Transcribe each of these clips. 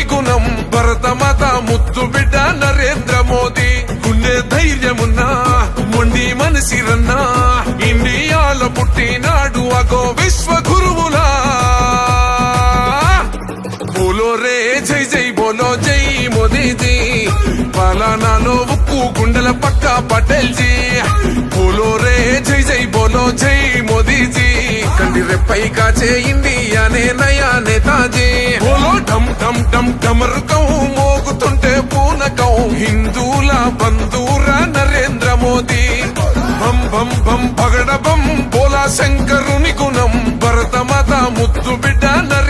శంకరుని గుణం భరతమాత ముద్దు బిడ్డ నరేంద్ర మోదీ. గుండె ధైర్యమున్నా మొండి మనసిరన్నా ఇండియాల పుట్టినాడు అగో విశ్వ గురువులా బోలో రే జై జై బోలో జై మోదీజీ. పలానాలో ఉక్కు గుండెల పక్క పటేల్ జీ బోలో రే జై జై బోలో జై మోదీజీ. కండి రెప్పై కాచే ఇండియానే నయా నేతాజీ బోలో డమ్ డమ్ డమ్ డమరుకం మోగుతుంటే పూనకం. హిందూల బంధూర నరేంద్ర మోదీ. బం బం బం పగడ బం బోలా శంకరుని గుణం. భరత భరతమాత ముద్దు బిడ్డ నరేంద్ర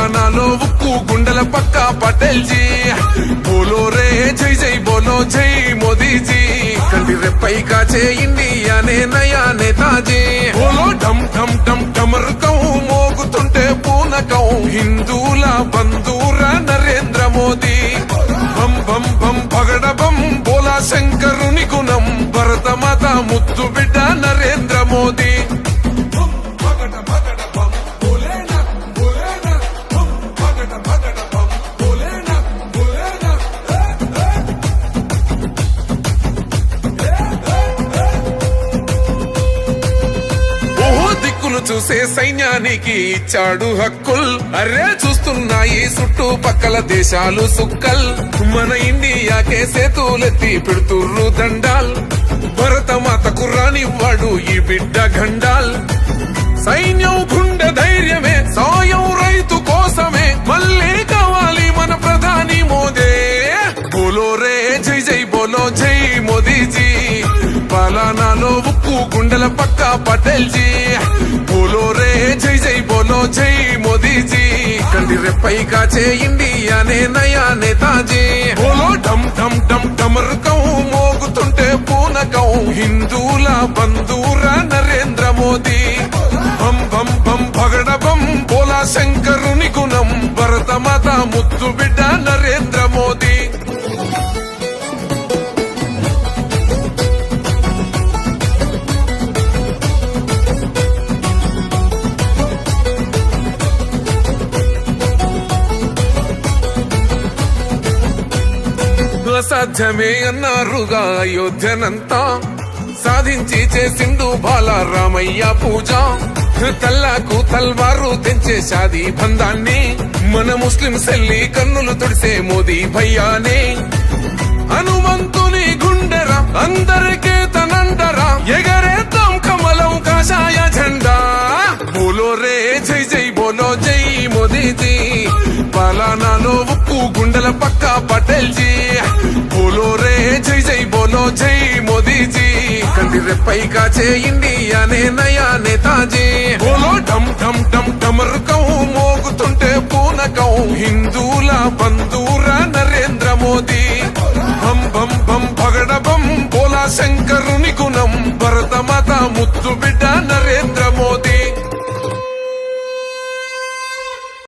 పాలనాలో ఉక్కు గుండెల పక్క పటేల్ జీ బోలో రే జై జై బోలో జై మోదీజీ. కంటి రెప్పై కాచే ఇండియానే నయా నేతాజీ బోలో ఢమ్ ఢమ్ ఢమ్ ఢమరుకం మోగుతుంటే పూనకం. హిందూల బంధూర నరేంద్ర మోదీ. బం బం బం పగడ బం బోలా శంకరుని గుణం. భరత మాత ముద్దు బిడ్డ నరేంద్ర చూసే సైన్యానికి ఇచ్చాడు హక్కుల్. అరే చూస్తున్నాయి చుట్టూ పక్కల దేశాలు సుక్కల్. మన ఇండియాకే సేతులెత్తి పెడుతుర్రు దండాల్. మాత రానివ్వాడు ఈ బిడ్డ గండాల్ సైన్యం గుండె ధైర్యమే సాయం రైతు కోసమే. మళ్ళీ కావాలి మన ప్రధాని మోదే. బోలో రే జై జై బోలో జై మోదీజీ. పలానాలో ఉక్కు గుండెల పక్క పటేల్జీ. జీ రే జై జై బోలో జై మోదీజీ. కండి రెప్పై కాచే ఇండియానే నయా నేతాజీ బోలో ఢమ్ ఢమ్ ఢమ్ ఢమరుకం మోగుతుంటే పూనకం హిందూల బంధూర నరేంద్ర మోదీ. భం భం భం భగడ బం బోలా శంకర్ అసాధ్యమే అన్నారుగా అయోధ్యనంతా. సాధించి చేసిండు బాలారామయ్య పూజ. తల్లాకు తల్వారు తెంచే షాదీ బంధాన్ని. మన ముస్లిం సెల్లి కన్నులు తుడిసే మోదీ భయ్యానే. హనుమంతుని గుండెరా అందరి గుండెల పక్క పటేల్ జీ బోలో రే జై జై బోలో జై మోదీజీ. కంటి రెప్పై కాచే ఇండియానే నయా నేతాజీ. బోలో ఢమ్ ఢమ్ ఢమ్ ఢమరుకం మోగుతుంటే పూనకం హిందూల బంధూర నరేంద్ర మోదీ. భం భం భం పగడ బం బోలా శంకర్